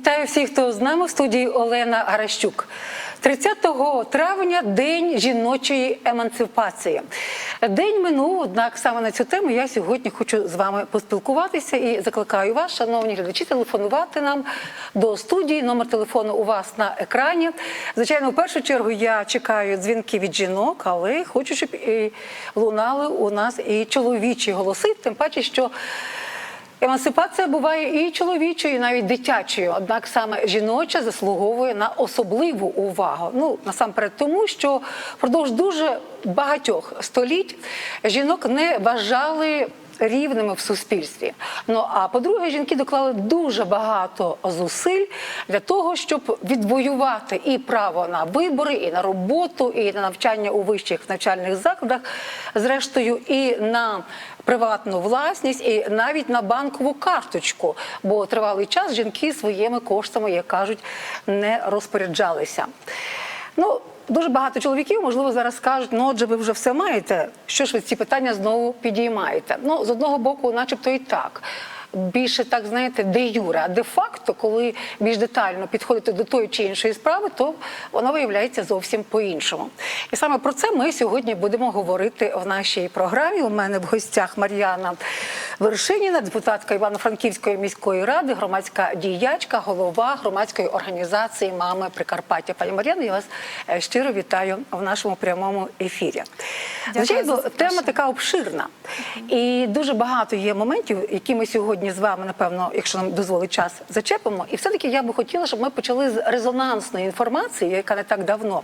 Вітаю всіх, хто з нами в студії Олена Гаращук. 30 травня день жіночої емансипації. День минув, однак саме на цю тему я сьогодні хочу з вами поспілкуватися і закликаю вас, шановні глядачі, телефонувати нам до студії. Номер телефону у вас на екрані. Звичайно, в першу чергу я чекаю дзвінки від жінок, але хочу, щоб і лунали у нас і чоловічі голоси, тим паче, що. Емансипація буває і чоловічою, і навіть дитячою. Однак саме жіноча заслуговує на особливу увагу. Ну насамперед, тому що впродовж дуже багатьох століть жінок не вважали рівними в суспільстві. Ну а по-друге, жінки доклали дуже багато зусиль для того, щоб відвоювати і право на вибори, і на роботу, і на навчання у вищих навчальних закладах, зрештою, і на приватну власність, і навіть на банкову карточку. Бо тривалий час жінки своїми коштами, як кажуть, не розпоряджалися. Ну, Дуже багато чоловіків, можливо, зараз скажуть, ну отже, ви вже все маєте. Що ж ви ці питання знову підіймаєте? Ну, з одного боку, начебто і так. Більше так знаєте, де юре, а де факто, коли більш детально підходити до тої чи іншої справи, то воно виявляється зовсім по-іншому. І саме про це ми сьогодні будемо говорити в нашій програмі. У мене в гостях Мар'яна Вершиніна, депутатка Івано-Франківської міської ради, громадська діячка, голова громадської організації Мами Прикарпаття. Пані Мар'яна, я вас е, щиро вітаю в нашому прямому ефірі. Дякую Звичайно, тема така обширна, і дуже багато є моментів, які ми сьогодні з вами, напевно, якщо нам дозволить час, зачепимо. І все-таки я би хотіла, щоб ми почали з резонансної інформації, яка не так давно.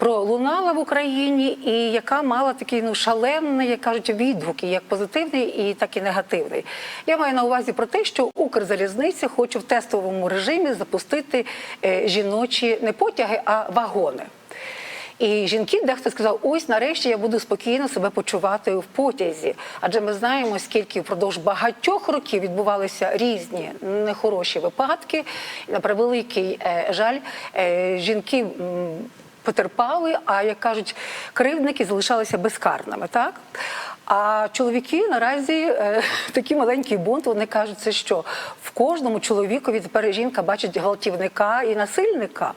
Пролунала в Україні і яка мала такий ну шалений, як кажуть, відгуки, як позитивний, і так і негативний. Я маю на увазі про те, що Укрзалізниця хоче в тестовому режимі запустити е, жіночі не потяги, а вагони. І жінки дехто сказав: ось нарешті я буду спокійно себе почувати в потязі. Адже ми знаємо, скільки впродовж багатьох років відбувалися різні нехороші випадки. На превеликий е, жаль, е, жінки. Потерпали, а як кажуть, кривдники залишалися безкарними, так? А чоловіки наразі е, такий маленький бунт. Вони кажуть, це що в кожному чоловікові тепер жінка бачить гвалтівника і насильника.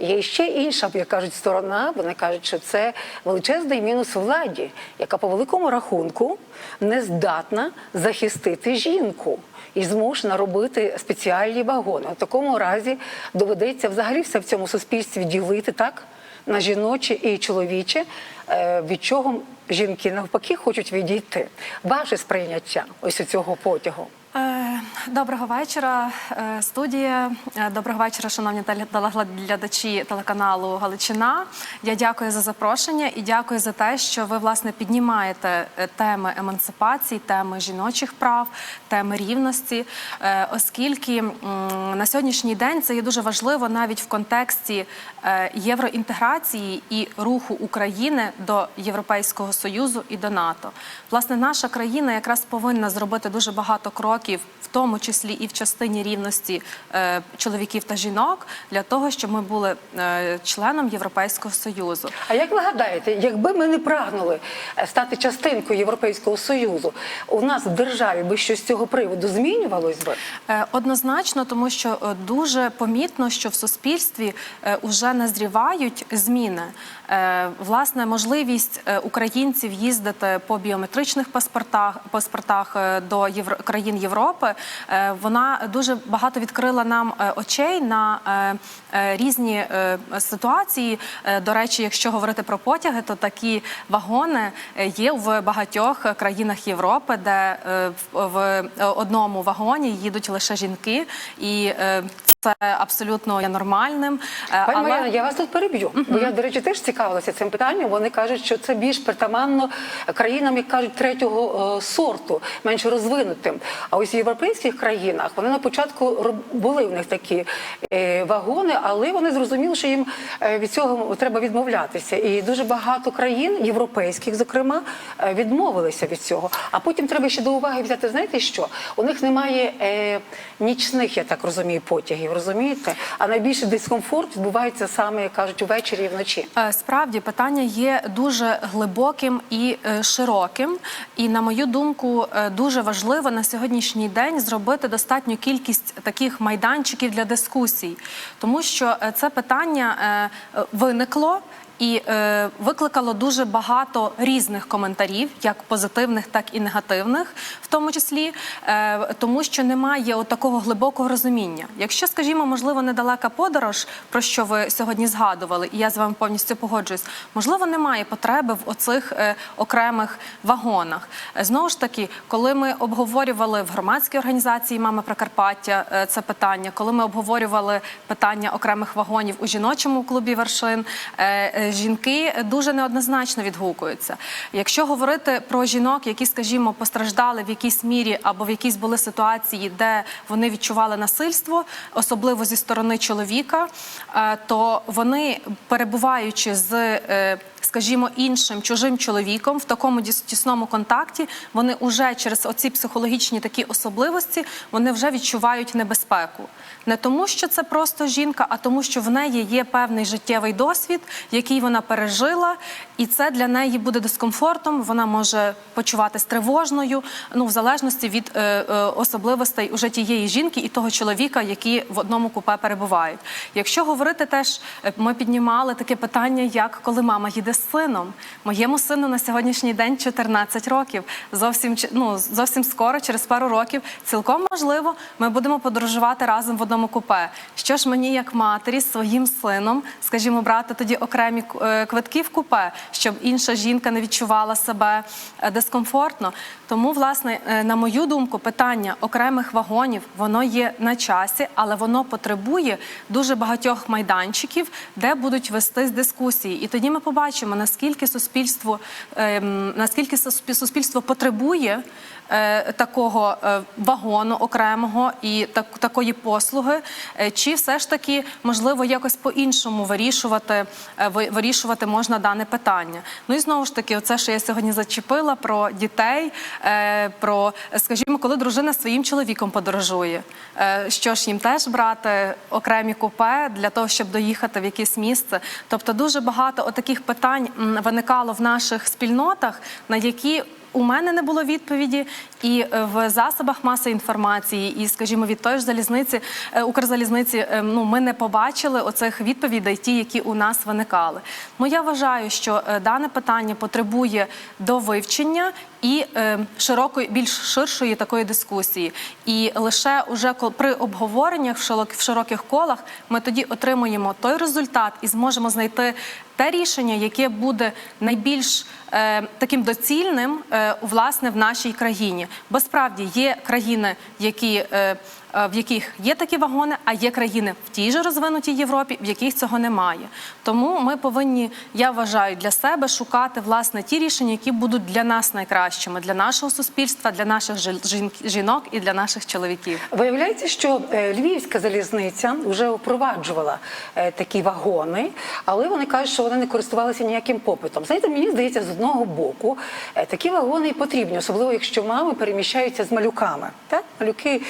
Є ще інша, як кажуть, сторона. Вони кажуть, що це величезний мінус владі, яка по великому рахунку не здатна захистити жінку і змушена робити спеціальні вагони. У такому разі доведеться взагалі все в цьому суспільстві ділити так на жіноче і чоловіче, е, від чого жінки навпаки хочуть відійти. Ваше сприйняття ось у цього потягу. Доброго вечора, е, студія. Е, Доброго вечора, шановні телеглядачі телеканалу Галичина. Я дякую за запрошення і дякую за те, що ви власне піднімаєте е, теми емансипації, теми жіночих прав, теми рівності, оскільки на сьогоднішній день це є дуже важливо навіть в контексті євроінтеграції і руху України до Європейського союзу і до НАТО. Власне, наша країна якраз повинна зробити дуже багато кроків, в тому числі і в частині рівності е, чоловіків та жінок, для того, щоб ми були е, членом Європейського союзу. А як ви гадаєте, якби ми не прагнули е, стати частинкою Європейського союзу, у нас в державі би щось з цього приводу змінювалось би? Однозначно, тому що дуже помітно, що в суспільстві вже назрівають зміни. Е, Власне, можливість е, українців їздити по біометричних паспортах паспортах е, до країн Європи, вона дуже багато відкрила нам очей на різні ситуації. До речі, якщо говорити про потяги, то такі вагони є в багатьох країнах Європи, де в- одному вагоні їдуть лише жінки, і це абсолютно є нормальним. Е, Пані Мар'яна, я вас тут переб'ю. Бо я, до речі, теж цікавилася цим питанням. Вони кажуть, що це більш притаманно країнам, як кажуть, третього е, сорту, менш розвинутим. А ось в європейських країнах вони на початку були в них такі е, вагони, але вони зрозуміли, що їм е, від цього треба відмовлятися. І дуже багато країн, європейських, зокрема, е, відмовилися від цього. А потім треба ще до уваги взяти, знаєте що? У них немає е, нічних, я так розумію, потягів. Вагонів, розумієте? А найбільший дискомфорт відбувається саме, як кажуть, увечері і вночі. Е, Справді питання є дуже глибоким і е, широким, і на мою думку, е, дуже важливо на сьогоднішній день зробити достатню кількість таких майданчиків для дискусій, тому що це питання виникло. І е, викликало дуже багато різних коментарів, як позитивних, так і негативних, в тому числі, е, тому що немає такого глибокого розуміння. Якщо, скажімо, можливо, недалека подорож, про що ви сьогодні згадували, і я з вами повністю погоджуюсь, можливо, немає потреби в оцих е, окремих вагонах. Е, Знову ж таки, коли ми обговорювали в громадській організації Мама Прикарпаття е, це питання, коли ми обговорювали питання окремих вагонів у жіночому клубі вершин, е, е, жінки дуже неоднозначно відгукуються. Якщо говорити про жінок, які, скажімо, постраждали в якійсь мірі або в якійсь були ситуації, де вони відчували насильство, особливо зі сторони чоловіка, е, то вони, перебуваючи з е, скажімо, іншим чужим чоловіком в такому тісному контакті, вони вже через оці психологічні такі особливості вони вже відчувають небезпеку. Не тому, що це просто жінка, а тому, що в неї є певний життєвий досвід, який вона пережила, і це для неї буде дискомфортом. Вона може почуватись тривожною, ну в залежності від е, е, особливостей уже тієї жінки і того чоловіка, які в одному купе перебувають. Якщо говорити теж, е, ми піднімали таке питання, як коли мама їде з сином. Моєму сину на сьогоднішній день 14 років. Зовсім ну, зовсім скоро, через пару років, цілком можливо, ми будемо подорожувати разом в одному купе. Що ж мені, як матері, своїм сином, скажімо, брати тоді окремі е, квитки в купе, щоб інша жінка не відчувала себе е, дискомфортно. Тому, власне, е, на мою думку, питання окремих вагонів воно є на часі, але воно потребує дуже багатьох майданчиків, де будуть вестись дискусії. І тоді ми побачимо, наскільки суспільство, ем, наскільки суспіль- суспільство потребує такого е, вагону окремого і так, такої послуги, е, чи все ж таки можливо якось по-іншому вирішувати, е, вирішувати можна дане питання. Ну і знову ж таки, оце, що я сьогодні зачепила про дітей, е, про скажімо, коли дружина своїм чоловіком подорожує, е, що ж їм теж брати окремі купе для того, щоб доїхати в якесь місце. Тобто дуже багато отаких питань виникало в наших спільнотах, на які у мене не було відповіді, і е, в засобах маси інформації, і, скажімо, від тої ж залізниці е, Укрзалізниці, е, ну ми не побачили оцих відповідей, ті, які у нас виникали. Ну я вважаю, що дане питання потребує до вивчення і е, широкої, більш ширшої такої дискусії. І лише уже при обговореннях в широк- в широких колах ми тоді отримуємо той результат і зможемо знайти те рішення, яке буде найбільш е, таким доцільним е, власне в нашій країні. Бо справді є країни, які е, е, в яких є такі вагони, а є країни в тій же розвинутій Європі, в яких цього немає. Тому ми повинні, я вважаю, для себе шукати власне ті рішення, які будуть для нас найкращими, для нашого суспільства, для наших жін- жін- жінок і для наших чоловіків. Виявляється, що е, Львівська залізниця вже впроваджувала е, такі вагони, але вони кажуть, що вони не користувалися ніяким попитом. Знаєте, мені здається, з одного боку е, такі вагони і потрібні, особливо якщо мами переміщаються з малюками. Так? Малюки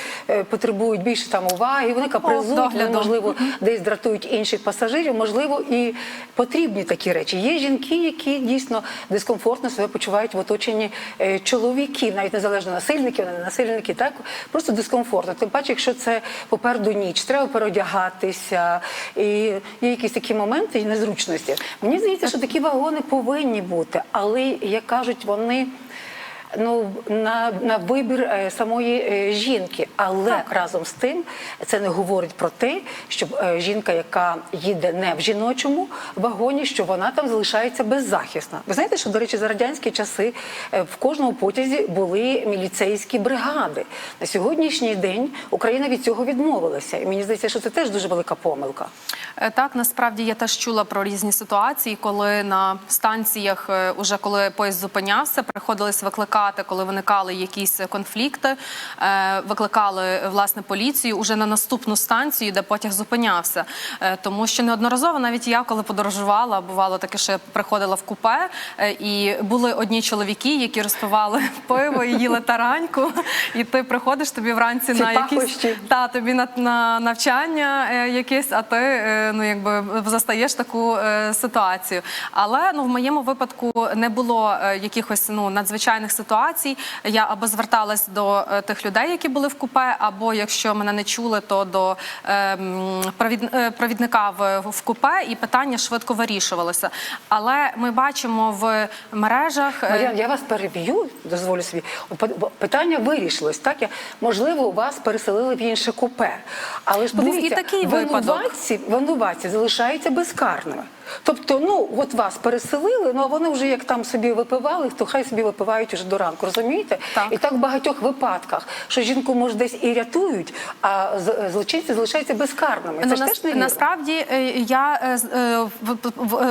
потребують більше там уваги, вони капризують, вони, можливо, десь дратують інших пасажирів, можливо, і потрібні такі речі. Є жінки, які дійсно дискомфортно себе почувають в оточенні чоловіків, навіть незалежно насильників, не насильники, так просто дискомфортно. Тим паче, якщо це попереду ніч, треба переодягатися, і є якісь такі моменти і незручності. Мені здається, що такі вагони повинні бути, але як кажуть, вони. Ну на, на вибір е, самої е, жінки, але Так. разом з тим це не говорить про те, щоб е, жінка, яка їде не в жіночому вагоні, що вона там залишається беззахисна. Ви знаєте, що до речі, за радянські часи в кожному потязі були міліцейські бригади. На сьогоднішній день Україна від цього відмовилася, і мені здається, що це теж дуже велика помилка. Так, насправді я теж чула про різні ситуації, коли на станціях, уже коли поїзд зупинявся, приходилось викликати викликати, коли виникали якісь конфлікти, е, викликали власне поліцію уже на наступну станцію, де потяг зупинявся. Е, Тому що неодноразово навіть я, коли подорожувала, бувало таке, що я приходила в купе, е, і були одні чоловіки, які розпивали пиво і їли тараньку. І ти приходиш тобі вранці Ці на якісь та тобі на, на навчання якесь, а ти ну якби застаєш таку ситуацію. Але ну в моєму випадку не було якихось ну надзвичайних ситуацій. Я або зверталась до е, тих людей, які були в купе, або якщо мене не чули, то до е, провід, е, провідника в, купе, і питання швидко вирішувалося. Але ми бачимо в мережах. е, Мар'ян, я вас переб'ю, дозволю собі. Питання вирішилось, так? Я, можливо, вас переселили в інше купе. Але ж Був і такий винуватці, винуватці залишаються безкарними. Тобто, ну от вас переселили, ну а вони вже як там собі випивали, то хай собі випивають уже до ранку, розумієте? Так. І так в багатьох випадках, що жінку може десь і рятують, а з- злочинці залишаються безкарними. Це ж теж не насправді е, я, е, е,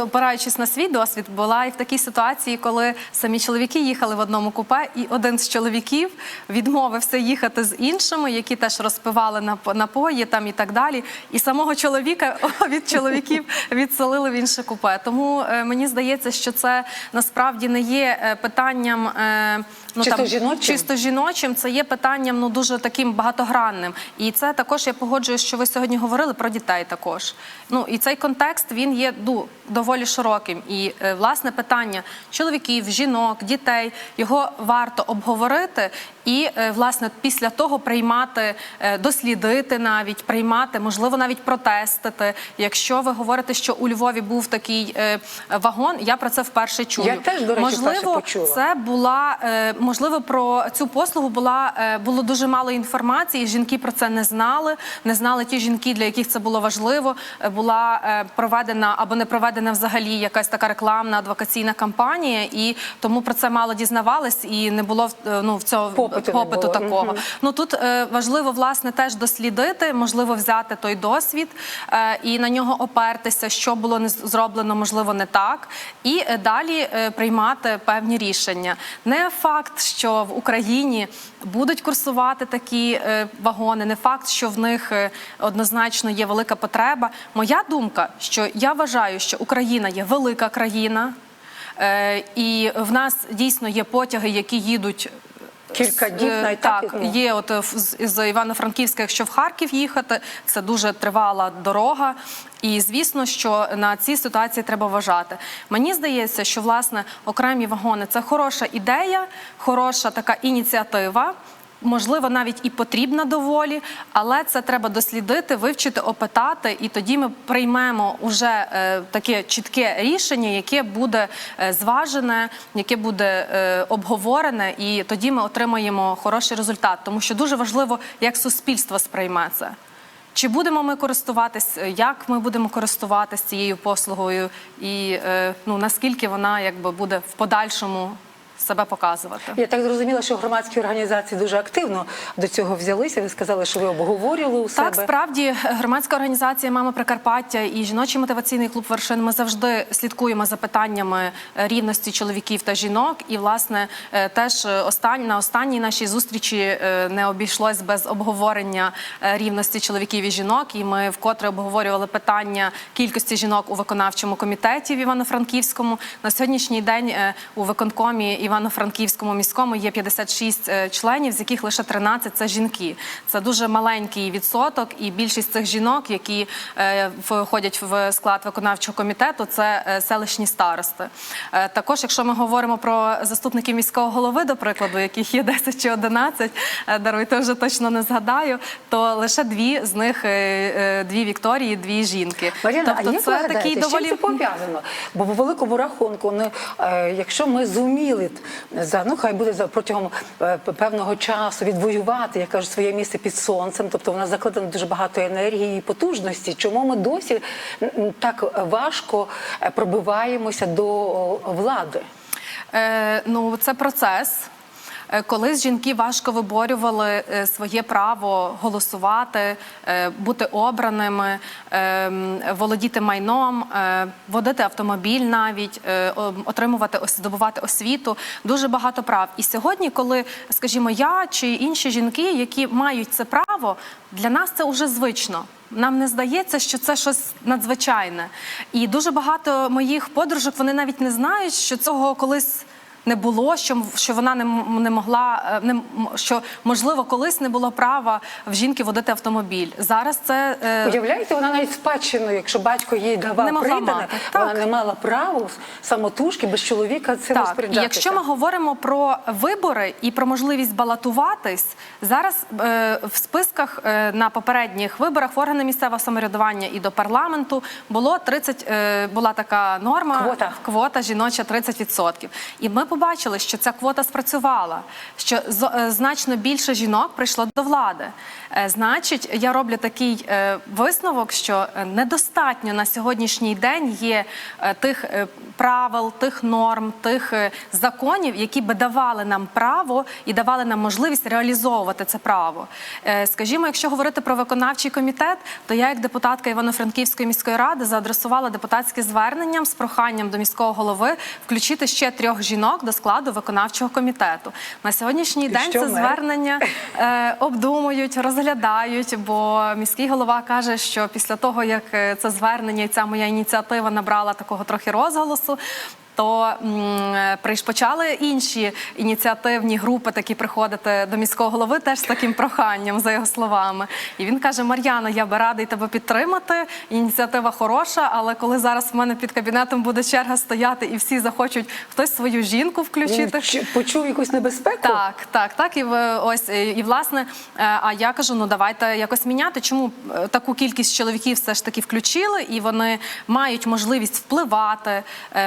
опираючись на свій досвід, була і в такій ситуації, коли самі чоловіки їхали в одному купе, і один з чоловіків відмовився їхати з іншими, які теж розпивали нап- напої там і так далі. І самого чоловіка від чоловіків відселили в інше купе. Тому е, мені здається, що це насправді не є е, питанням е, ну Чисто там жіночим? чисто жіночим. Це є питанням ну дуже таким багатогранним. І це також я погоджуюсь, що ви сьогодні говорили про дітей. Також ну і цей контекст він є ду, доволі широким. І власне питання чоловіків, жінок, дітей його варто обговорити. І власне після того приймати, дослідити навіть приймати, можливо, навіть протестити. Якщо ви говорите, що у Львові був такий е, вагон, я про це вперше чую. Я теж, до речі, можливо, почула. це була е, можливо про цю послугу була е, було дуже мало інформації. Жінки про це не знали. Не знали ті жінки, для яких це було важливо. Е, Була е, проведена або не проведена взагалі якась така рекламна адвокаційна кампанія, і тому про це мало дізнавались, і не було ну в цього Попиту не було. такого. Мгм. Ну тут е, важливо власне теж дослідити, можливо, взяти той досвід е, і на нього опертися, що було не зроблено, можливо, не так, і е, далі е, приймати певні рішення. Не факт, що в Україні будуть курсувати такі е, вагони, не факт, що в них однозначно є велика потреба. Моя думка, що я вважаю, що Україна є велика країна. І в нас дійсно є потяги, які їдуть Кілька днів Е, навіть так, так, є от е, з з Івано-Франківська, якщо в Харків їхати, це дуже тривала дорога. І звісно, що на ці ситуації треба вважати. Мені здається, що власне окремі вагони це хороша ідея, хороша така ініціатива. Можливо, навіть і потрібна доволі, але це треба дослідити, вивчити, опитати, і тоді ми приймемо уже е, таке чітке рішення, яке буде е, зважене, яке буде е, обговорене, і тоді ми отримаємо хороший результат. Тому що дуже важливо, як суспільство сприйме це. Чи будемо ми користуватись, як ми будемо користуватись цією послугою, і ну наскільки вона якби буде в подальшому себе показувати? Я так зрозуміла, що громадські організації дуже активно до цього взялися. Ви сказали, що ви обговорювали у себе. Так, справді громадська організація Мама Прикарпаття і жіночий мотиваційний клуб вершин. Ми завжди слідкуємо за питаннями рівності чоловіків та жінок. І власне е, теж е, остань, на останній нашій зустрічі е, не обійшлось без обговорення рівності чоловіків і жінок. І ми вкотре обговорювали питання кількості жінок у виконавчому комітеті в Івано-Франківському. На сьогоднішній день у виконкомі Івано-Франківському міському є 56 е, членів, з яких лише 13 – це жінки. Це дуже маленький відсоток, і більшість цих жінок, які е, входять в склад виконавчого комітету, це е, селищні старости. Також, якщо ми говоримо про заступників міського голови, до прикладу, яких є 10 чи 11, е, даруйте вже точно не згадаю, то лише дві з них дві Вікторії, дві жінки. Мар'яна, тобто а як це ви гадаєте, з доволі чим це пов'язано? Бо по великому рахунку, ну, е, якщо ми зуміли за ну хай буде за протягом е, певного часу відвоювати, я кажу, своє місце під сонцем, тобто вона закладена дуже багато енергії і потужності. Чому ми досі так важко е, пробиваємося до влади? Е, ну, це процес. Е, Колись жінки важко виборювали е, своє право голосувати, е, бути обраними, володіти майном, водити автомобіль, навіть отримувати здобувати освіту. Дуже багато прав. І сьогодні, коли, скажімо, я чи інші жінки, які мають це право, для нас це вже звично. Нам не здається, що це щось надзвичайне. І дуже багато моїх подружок вони навіть не знають, що цього колись. Не було, що, що вона не, не могла, е, не, що можливо колись не було права в жінки водити автомобіль. Зараз це е, Уявляєте, вона навіть спадщину, якщо батько їй давав Не могла придане, мати. вона Так. не мала права самотужки без чоловіка цим Так, розпоряджатися. якщо ми говоримо про вибори і про можливість балотуватись, зараз е, в списках е, на попередніх виборах в органи місцевого самоврядування і до парламенту було 30, е, була така норма Квота. квота жіноча 30%. І ми побачили, що ця квота спрацювала, що е, значно більше жінок прийшло до влади. Е, Значить, я роблю такий е, висновок, що недостатньо на сьогоднішній день є тих правил, тих норм, тих законів, які би давали нам право і давали нам можливість реалізовувати це право. Скажімо, якщо говорити про виконавчий комітет, то я, як депутатка Івано-Франківської міської ради, заадресувала депутатське зверненням з проханням до міського голови включити ще трьох жінок до складу виконавчого комітету. На сьогоднішній І день це ми? звернення е, обдумують, розглядають, бо міський голова каже, що після того, як е, це звернення і ця моя ініціатива набрала такого трохи розголосу. То е, почали інші ініціативні групи такі приходити до міського голови теж з таким проханням, за його словами. І він каже: Мар'яна, я би радий тебе підтримати. Ініціатива хороша, але коли зараз в мене під кабінетом буде черга стояти і всі захочуть хтось свою жінку включити. ч- почув якусь небезпеку. Так, так, так. І ось і, власне. е, А я кажу: ну давайте якось міняти. Чому е, таку кількість чоловіків все ж таки включили, і вони мають можливість впливати,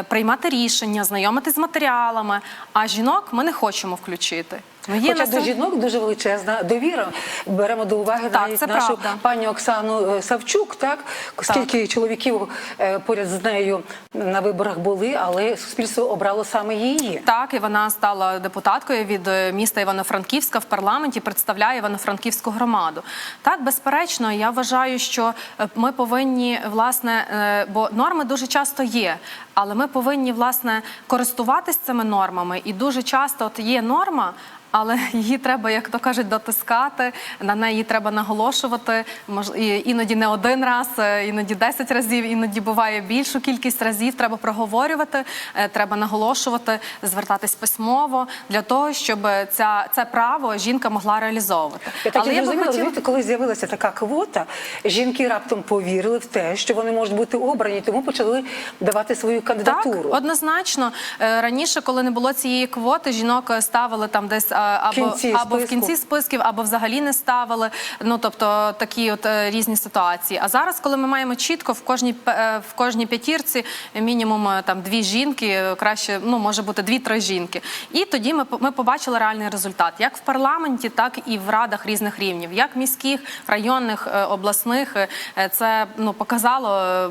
приймати рішення, знайомитись з матеріалами. А жінок ми не хочемо включити. Є Хоча до жінок дуже величезна довіра. Беремо до уваги Так, навіть нашу правда. пані Оксану е, Савчук, так скільки чоловіків е, поряд з нею на виборах були, але суспільство обрало саме її. Так, і вона стала депутаткою від е, міста Івано-Франківська в парламенті, представляє Івано-Франківську громаду. Так, безперечно, я вважаю, що ми повинні власне, бо норми дуже часто є, але ми повинні власне користуватись цими нормами. І дуже часто от є норма. Але її треба, як то кажуть, дотискати. На неї треба наголошувати. Мож іноді не один раз, е, іноді 10 разів, іноді буває більшу кількість разів. Треба проговорювати, е, треба наголошувати, звертатись письмово для того, щоб ця це право жінка могла реалізовувати. Я так Але я би хотіла- розумієте, коли з'явилася така квота, жінки раптом повірили в те, що вони можуть бути обрані, тому почали давати свою кандидатуру. Так, однозначно. Е, Раніше, коли не було цієї квоти, жінок е, ставили там десь або, кінці або в кінці списків, або взагалі не ставили. Ну тобто такі от е, різні ситуації. А зараз, коли ми маємо чітко в кожній е, в кожній п'ятірці мінімум е, там дві жінки, е, краще ну може бути дві-три жінки. І тоді ми ми побачили реальний результат, як в парламенті, так і в радах різних рівнів, як міських, районних, е, обласних. Е, Це ну показало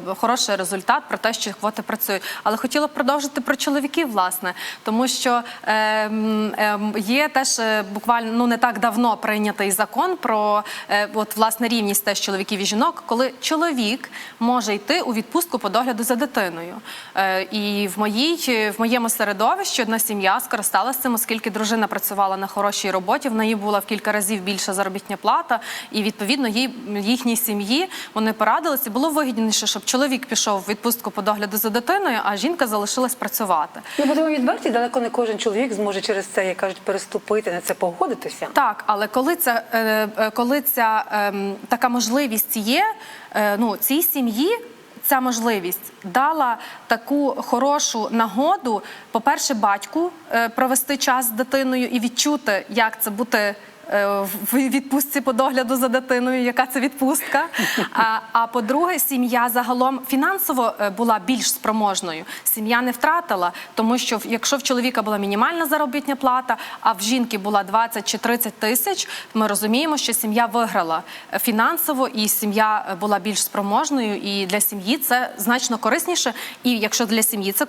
е, хороший результат про те, що квоти працюють. Але хотіла б продовжити про чоловіків, власне, тому що е, е, є теж е, буквально ну не так давно прийнятий закон про е, от власне рівність теж чоловіків і жінок, коли чоловік може йти у відпустку по догляду за дитиною. Е, і в моїй в моєму середовищі одна сім'я скористалася цим, оскільки дружина працювала на хорошій роботі. В неї була в кілька разів більша заробітня плата, і відповідно їй їхній сім'ї вони порадилися. Було вигідніше, щоб чоловік пішов в відпустку по догляду за дитиною, а жінка залишилась працювати. Ну, будемо відверті, далеко не кожен чоловік зможе через це, як кажуть, переступити на це погодитися. Так, але коли ця, е, е, коли ця ем, така можливість є, е, ну цій сім'ї. Ця можливість дала таку хорошу нагоду, по-перше, батьку е, провести час з дитиною і відчути, як це бути в відпустці по догляду за дитиною, яка це відпустка. А, а по-друге, сім'я загалом фінансово е, була більш спроможною. Сім'я не втратила, тому що якщо в чоловіка була мінімальна заробітня плата, а в жінки була 20 чи 30 тисяч, ми розуміємо, що сім'я виграла е, фінансово, і сім'я е, була більш спроможною. І для сім'ї це значно корисніше. І якщо для сім'ї це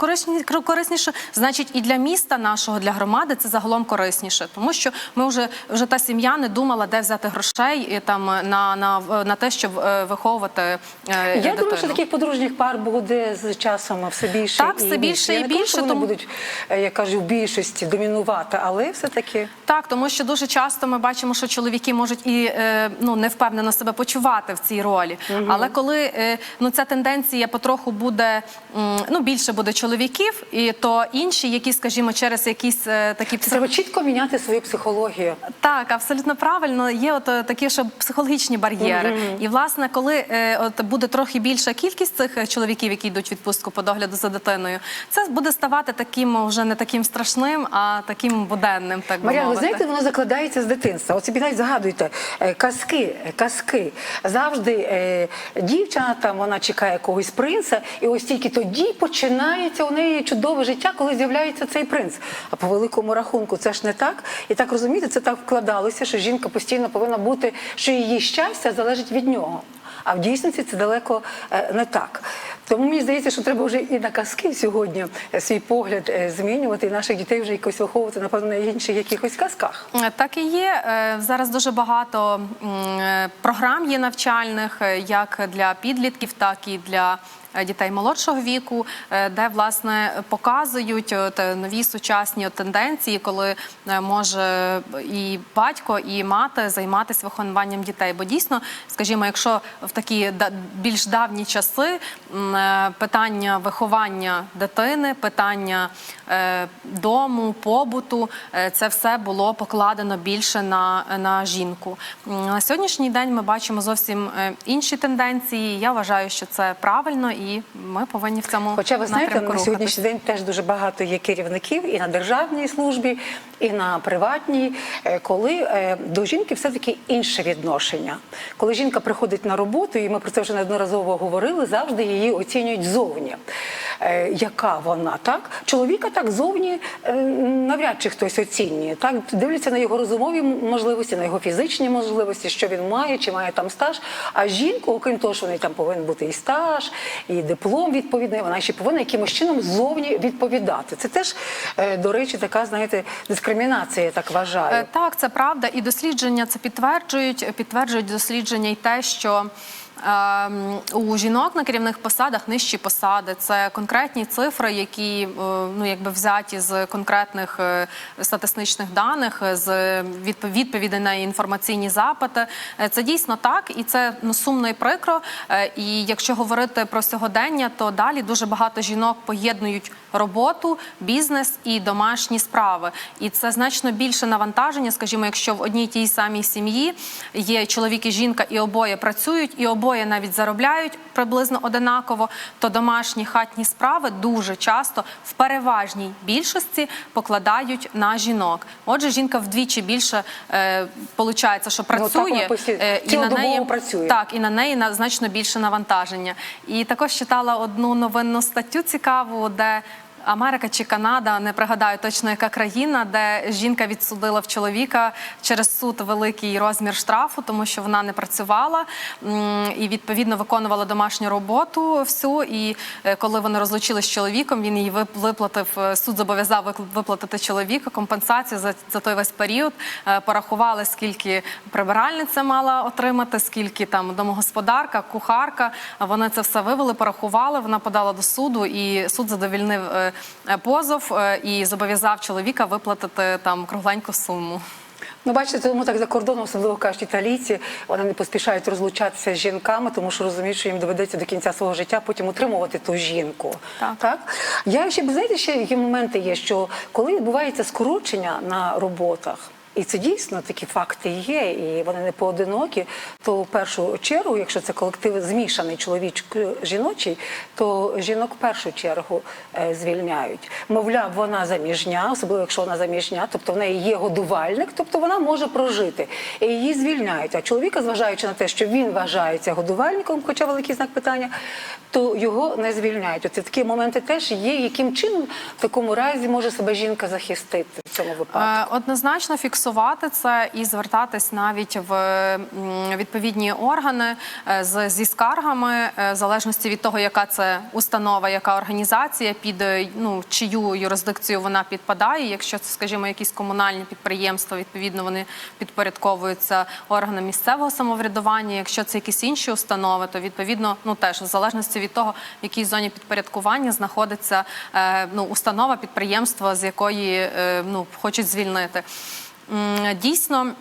корисніше, значить і для міста нашого, для громади це загалом корисніше, тому що ми вже вже та сім'я не думала, де взяти грошей там на, на, на те, щоб е, виховувати е, Я дитину. думаю, що таких подружніх пар буде з часом все більше Так, і все більше і не кажу, більше, що вони будуть, е, я кажу, в більшості домінувати, але все-таки Так, тому що дуже часто ми бачимо, що чоловіки можуть і е, ну не впевнено себе почувати в цій ролі. Але коли е, ну ця тенденція потроху буде ну більше буде чоловіків, і то інші, які, скажімо, через якісь е, такі псих... треба чітко міняти свою психологію. Так, абсолютно правильно. Є от е, такі, що психологічні бар'єри. І власне, коли е, от буде трохи більша кількість цих е, чоловіків, які йдуть в відпустку по догляду за дитиною, це буде ставати таким вже не таким страшним, а таким буденним. Так Мар'яна, ви знаєте, воно закладається з дитинства. От собі навіть згадуйте, е, казки, казки. Завжди е, дівчина там вона чекає когось принца, і ось тільки тоді починається у неї чудове життя, коли з'являється цей принц. А по великому рахунку це ж не так. І так розумієте, це так вкладалося, що жінка постійно повинна бути, що її щастя залежить від нього. А в дійсності це далеко е, не так. Тому мені здається, що треба вже і на казки сьогодні е, свій погляд е, змінювати, і наших дітей вже якось виховувати, напевно, на інших якихось казках. Так і є. Зараз дуже багато програм є навчальних, як для підлітків, так і для дітей молодшого віку, е, де власне показують от, е, нові сучасні от тенденції, коли е, може і батько, і мати займатися виховуванням дітей. Бо дійсно, скажімо, якщо в такі більш давні часи е, питання виховання дитини, питання е, дому, побуту, е, це все було покладено більше на, на жінку. На сьогоднішній день ми бачимо зовсім е, інші тенденції. Я вважаю, що це правильно, і ми повинні в цьому Хоча ви знаєте, на рухатись. сьогоднішній день теж дуже багато є керівників і на державній службі, і на приватній, е, коли е, до жінки все-таки інше відношення. Коли жінка приходить на роботу, і ми про це вже неодноразово говорили, завжди її оцінюють зовні. Е, Яка вона так? Чоловіка так зовні навряд чи хтось оцінює. Так дивляться на його розумові можливості, на його фізичні можливості, що він має, чи має там стаж. А жінку, окрім того, що в неї там повинен бути і стаж, і диплом відповідний, вона ще повинна якимось чином зовні відповідати. Це теж, до речі, така, знаєте, дискримінація, я так вважаю. Е, Так, це правда, і дослідження це підтверджують. Підтверджують дослідження й те, що. Ем, У жінок на керівних посадах нижчі посади це конкретні цифри, які е, ну якби взяті з конкретних е, статистичних даних, з відпо- відповідей на інформаційні запити. Е, Це дійсно так, і це ну, сумно і прикро. І якщо говорити про сьогодення, то далі дуже багато жінок поєднують роботу, бізнес і домашні справи. І це значно більше навантаження. Скажімо, якщо в одній тій самій сім'ї є чоловік і жінка, і обоє працюють, і обоє навіть заробляють приблизно одинаково, то домашні хатні справи дуже часто в переважній більшості покладають на жінок. Отже, жінка вдвічі більше е, получається, що Ну, так працює е, і на неї працює. Так, і на неї на значно більше навантаження. І також читала одну новинну статтю цікаву, де Америка чи Канада, не пригадаю точно яка країна, де жінка відсудила в чоловіка через суд великий розмір штрафу, тому що вона не працювала і відповідно виконувала домашню роботу всю. І е, коли вони розлучились з чоловіком, він її виплатив. е, Суд зобов'язав виплатити чоловіка компенсацію за, за той весь період. Е, Порахували, скільки прибиральниця мала отримати, скільки там домогосподарка, кухарка. Вони це все вивели, порахували. Вона подала до суду, і суд задовільнив позов е, і зобов'язав чоловіка виплатити там кругленьку суму. Ну, бачите, тому так за кордоном, особливо кажуть італійці, вони не поспішають розлучатися з жінками, тому що розуміють, що їм доведеться до кінця свого життя потім утримувати ту жінку. Так. Я ще знаєте, ще які моменти є, що коли відбувається скорочення на роботах. І це дійсно такі факти є, і вони не поодинокі. То в першу чергу, якщо це колектив змішаний чоловічо-жіночий, то жінок в першу чергу е, звільняють. Мовляв, вона заміжня, особливо якщо вона заміжня, тобто в неї є годувальник, тобто вона може прожити. І її звільняють. А чоловіка, зважаючи на те, що він вважається годувальником, хоча великий знак питання, то його не звільняють. Оце такі моменти теж є. Яким чином в такому разі може себе жінка захистити в цьому випадку? Однозначно фіксувати це і звертатись навіть в відповідні органи е, з, зі скаргами, е, в залежності від того, яка це установа, яка організація, під е, ну чию юрисдикцію вона підпадає. Якщо це, скажімо, якісь комунальні підприємства, відповідно вони підпорядковуються органам місцевого самоврядування. Якщо це якісь інші установи, то відповідно ну теж в залежності від того, в якій зоні підпорядкування знаходиться ну установа, підприємство, з якої ну хочуть звільнити. Дійсно,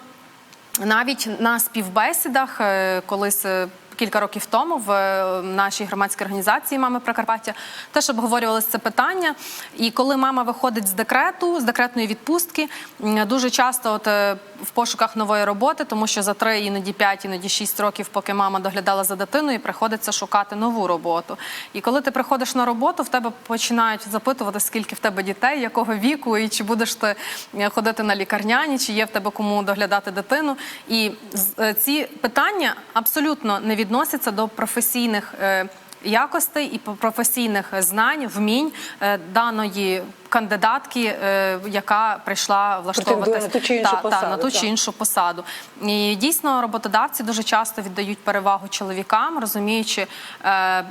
навіть на співбесідах, е, колись. е, Кілька років тому в е, нашій громадській організації Мами Прикарпаття теж обговорювалося це питання. І коли мама виходить з декрету, з декретної відпустки, дуже часто от в пошуках нової роботи, тому що за три, іноді п'ять, іноді шість років, поки мама доглядала за дитиною, приходиться шукати нову роботу. І коли ти приходиш на роботу, в тебе починають запитувати, скільки в тебе дітей, якого віку, і чи будеш ти е, ходити на лікарняні, чи є в тебе кому доглядати дитину. І е, ці питання абсолютно не відносяться до професійних. е, Якостей і професійних знань, вмінь даної кандидатки, е, яка прийшла влаштовуватись Претендує на ту чи іншу Та, та, на ту чи іншу посаду. І дійсно роботодавці дуже часто віддають перевагу чоловікам, розуміючи е,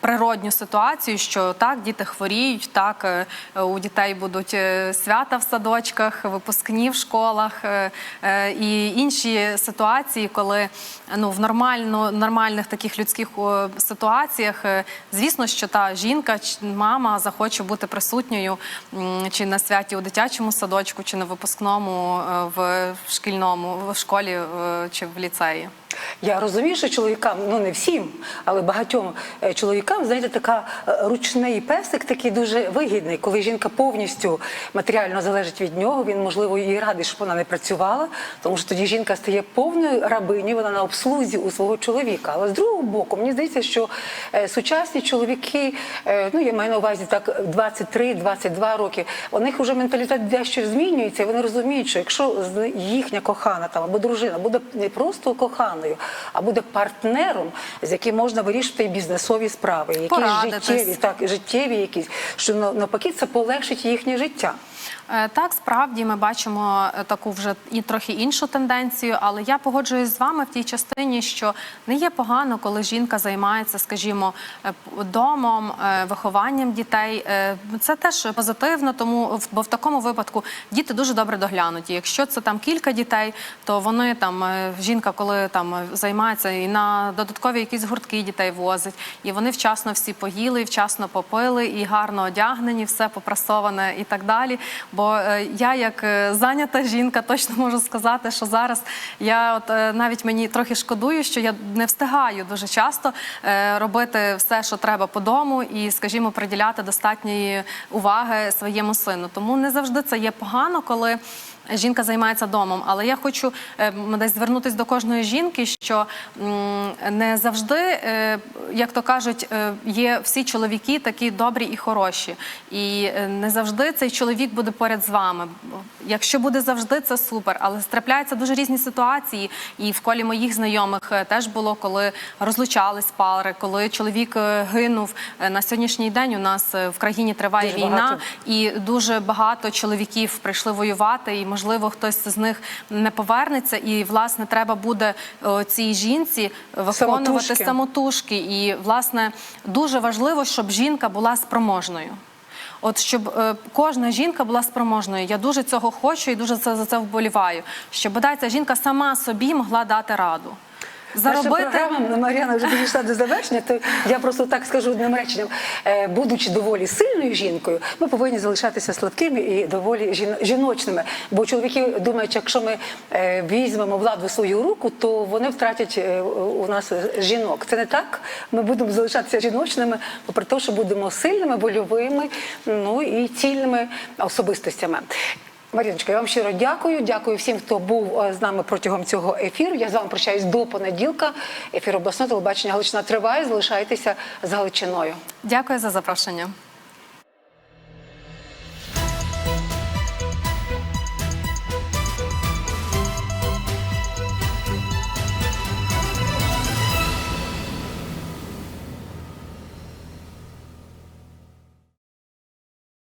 природню ситуацію, що так, діти хворіють, так е, у дітей будуть е, свята в садочках, випускні в школах е, і інші ситуації, коли ну в нормально нормальних таких людських ситуаціях, звісно, що та жінка, мама захоче бути присутньою чи на святі у дитячому садочку, чи на випускному е, в шкільному в школі е, чи в ліцеї. Я розумію, що чоловікам, ну не всім, але багатьом е, чоловікам, знаєте, така ручний песик такий дуже вигідний, коли жінка повністю матеріально залежить від нього. Він, можливо, і радий, щоб вона не працювала, тому що тоді жінка стає повною рабинею, вона на обслузі у свого чоловіка. Але з другого боку, мені здається, що сучасні чоловіки, ну я маю на увазі так 23-22 роки, у них вже менталітет дещо змінюється, і вони розуміють, що якщо їхня кохана там або дружина буде не просто коханою, а буде партнером, з яким можна вирішити і бізнесові справи, якісь Порадитись. життєві, так життєві якісь, що на- навпаки це полегшить їхнє життя. Е, Так, справді ми бачимо е, таку вже і трохи іншу тенденцію, але я погоджуюсь з вами в тій частині, що не є погано, коли жінка займається, скажімо, е, домом, вихованням дітей. Це теж позитивно, тому бо в такому випадку діти дуже добре доглянуті. Якщо це там кілька дітей, то вони там жінка, коли там займається і на додаткові якісь гуртки дітей возить, і вони вчасно всі поїли, вчасно попили, і гарно одягнені, все попрасоване і так далі. Бо е, я, як е, зайнята жінка, точно можу сказати, що зараз я от е, навіть мені трохи шкодую, що я не встигаю дуже часто робити все, що треба по дому, і, скажімо, приділяти достатньої уваги своєму сину. Тому не завжди це є погано, коли. Жінка займається домом, але я хочу е, десь звернутися до кожної жінки, що не завжди, е, як то кажуть, е, є всі чоловіки такі добрі і хороші, і не завжди цей чоловік буде поряд з вами. Якщо буде завжди, це супер. Але трапляються дуже різні ситуації. І в колі моїх знайомих теж було, коли розлучались пари, коли чоловік гинув. На сьогоднішній день у нас в країні триває Дуже війна. багато. І дуже багато чоловіків прийшли воювати, і можливо хтось з них не повернеться. І власне треба буде цій жінці виконувати Самотужки. самотужки. І власне дуже важливо, щоб жінка була спроможною. От щоб е, кожна жінка була спроможною. Я дуже цього хочу і дуже це за це вболіваю. Щоб бодай ця жінка сама собі могла дати раду. Наша програма ну, Мар'яна вже підійшла до завершення, то я просто так скажу одним реченням. Е, Будучи доволі сильною жінкою, ми повинні залишатися слабкими і доволі жіно- жіночними. Бо чоловіки думають, якщо ми е, візьмемо владу в свою руку, то вони втратять е, у нас жінок. Це не так. Ми будемо залишатися жіночними, попри те, що будемо сильними, вольовими, ну і цільними особистостями. Маріночка, я вам щиро дякую. Дякую всім, хто був е, з нами протягом цього ефіру. Я з вами прощаюсь до понеділка. Ефір обласного телебачення Галичина триває. Залишайтеся з Галичиною. Дякую за запрошення.